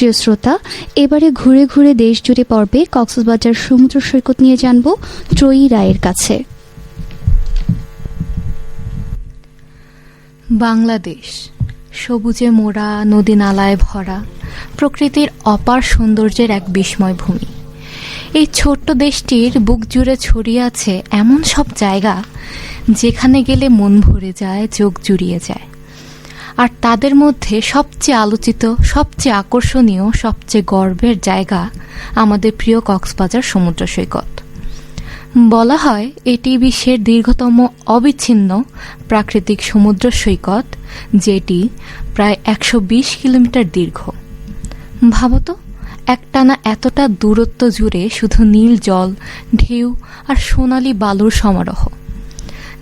প্রিয় শ্রোতা, এবারে ঘুরে ঘুরে দেশ জুড়ে পর্বে কক্সবাজার সমুদ্র সৈকত নিয়ে জানব ত্রয়ী রায়ের কাছে। বাংলাদেশ, সবুজে মোড়া, নদী নালায় ভরা, প্রকৃতির অপার সৌন্দর্যের এক বিস্ময় ভূমি। এই ছোট্ট দেশটির বুক জুড়ে ছড়িয়ে আছে এমন সব জায়গা যেখানে গেলে মন ভরে যায়, চোখ জুড়িয়ে যায়। আর তাদের মধ্যে সবচেয়ে আলোচিত, সবচেয়ে আকর্ষণীয়, সবচেয়ে গর্বের জায়গা আমাদের প্রিয় কক্সবাজার সমুদ্র সৈকত। বলা হয়, এটি বিশ্বের দীর্ঘতম অবিচ্ছিন্ন প্রাকৃতিক সমুদ্র সৈকত, যেটি প্রায় একশো বিশ কিলোমিটার দীর্ঘ। ভাবতো একটানা এতটা দূরত্ব জুড়ে শুধু নীল জল, ঢেউ আর সোনালি বালুর সমারোহ।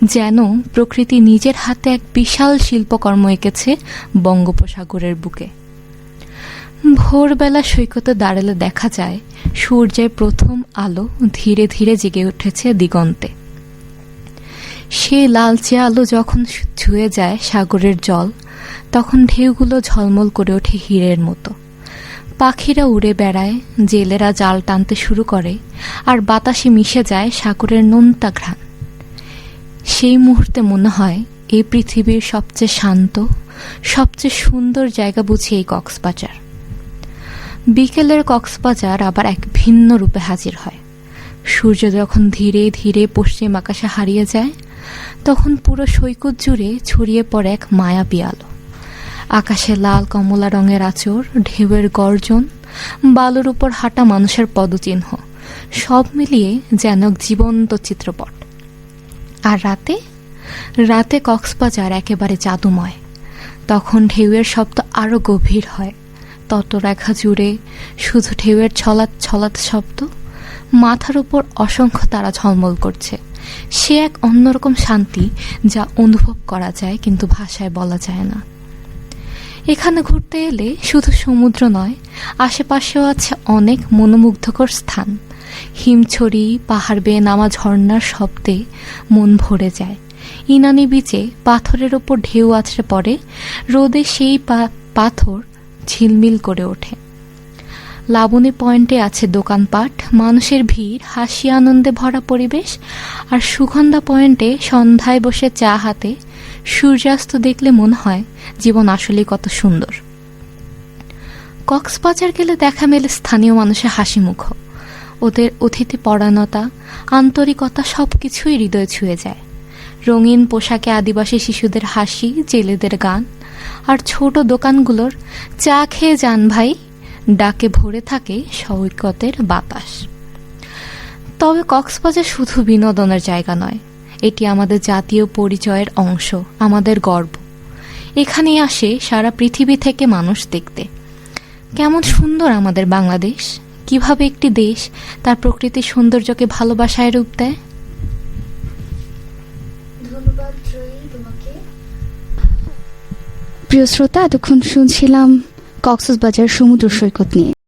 যেন প্রকৃতি নিজের হাতে এক বিশাল শিল্পকর্ম এঁকেছে বঙ্গোপসাগরের বুকে। ভোরবেলা সৈকতে দাঁড়ালে দেখা যায়, সূর্যের প্রথম আলো ধীরে ধীরে জেগে উঠেছে দিগন্তে। সেই লালচে আলো যখন ছুঁয়ে যায় সাগরের জল, তখন ঢেউগুলো ঝলমল করে ওঠে হীরের মতো। পাখিরা উড়ে বেড়ায়, জেলেরা জাল টানতে শুরু করে, আর বাতাসে মিশে যায় সাগরের নোনতা ঘ্রাণ। সেই মুহূর্তে মনে হয় এই পৃথিবীর সবচেয়ে শান্ত, সবচেয়ে সুন্দর জায়গা বুঝি এই কক্সবাজার। বিকেলের কক্সবাজার আবার এক ভিন্ন রূপে হাজির হয়। সূর্য যখন ধীরে ধীরে পশ্চিম আকাশে হারিয়ে যায়, তখন পুরো সৈকত জুড়ে ছড়িয়ে পড়ে এক মায়াবী আলো। আকাশে লাল কমলা রঙের আচর ঢেউয়ের গর্জন, বালুর উপর হাঁটা মানুষের পদচিহ্ন, সব মিলিয়ে যেন জীবন্ত চিত্রপট। আর রাতে? রাতে কক্সবাজার একেবারে জাদুময়। তখন ঢেউয়ের শব্দ আরও গভীর হয়। তত রেখা জুড়ে শুধু ঢেউয়ের ছলাৎ ছলাৎ শব্দ, মাথার উপর অসংখ্য তারা ঝলমল করছে। সে এক অন্যরকম শান্তি যা অনুভব করা যায় কিন্তু ভাষায় বলা যায় না। এখানে ঘুরতে এলে শুধু সমুদ্র নয়, আশেপাশেও আছে অনেক মনোমুগ্ধকর স্থান। হিমছড়ি, পাহাড় বেয়ে নামা ঝর্ণার শব্দে মন ভরে যায়। ইনানি বিচে পাথরের ওপর ঢেউ আছড়ে পড়ে, রোদে সেই পাথর ঝিলমিল করে ওঠে। লাবণী পয়েন্টে আছে দোকানপাট, মানুষের ভিড়, হাসি আনন্দে ভরা পরিবেশ, আর সুগন্ধা পয়েন্টে সন্ধ্যায় বসে চা হাতে সূর্যাস্ত দেখলে মনে হয় জীবন আসলেই কত সুন্দর। কক্সবাজার গেলে দেখা মেলে স্থানীয় মানুষের হাসি মুখ ওদের অতিথি পরায়ণতা আন্তরিকতা সব কিছুই হৃদয় ছুঁয়ে যায়। রঙিন পোশাকে আদিবাসী শিশুদের হাসি, জেলেদের গান, আর ছোট দোকানগুলোর চা খেয়ে যান ভাই, ডাকে ভরে থাকে সৈকতের বাতাস। তবে কক্সবাজার শুধু বিনোদনের জায়গা নয়, এটি আমাদের জাতীয় পরিচয়ের অংশ, আমাদের গর্ব। এখানেই আসে সারা পৃথিবী থেকে মানুষ দেখতে। কেমন সুন্দর আমাদের বাংলাদেশ। কীভাবে একটি দেশ তার প্রকৃতির সৌন্দর্যকে ভালোবাসায় রূপ দেয়? প্রিয় শ্রোতা এতক্ষণ শুনছিলাম কক্সবাজার সমুদ্র সৈকত নিয়ে।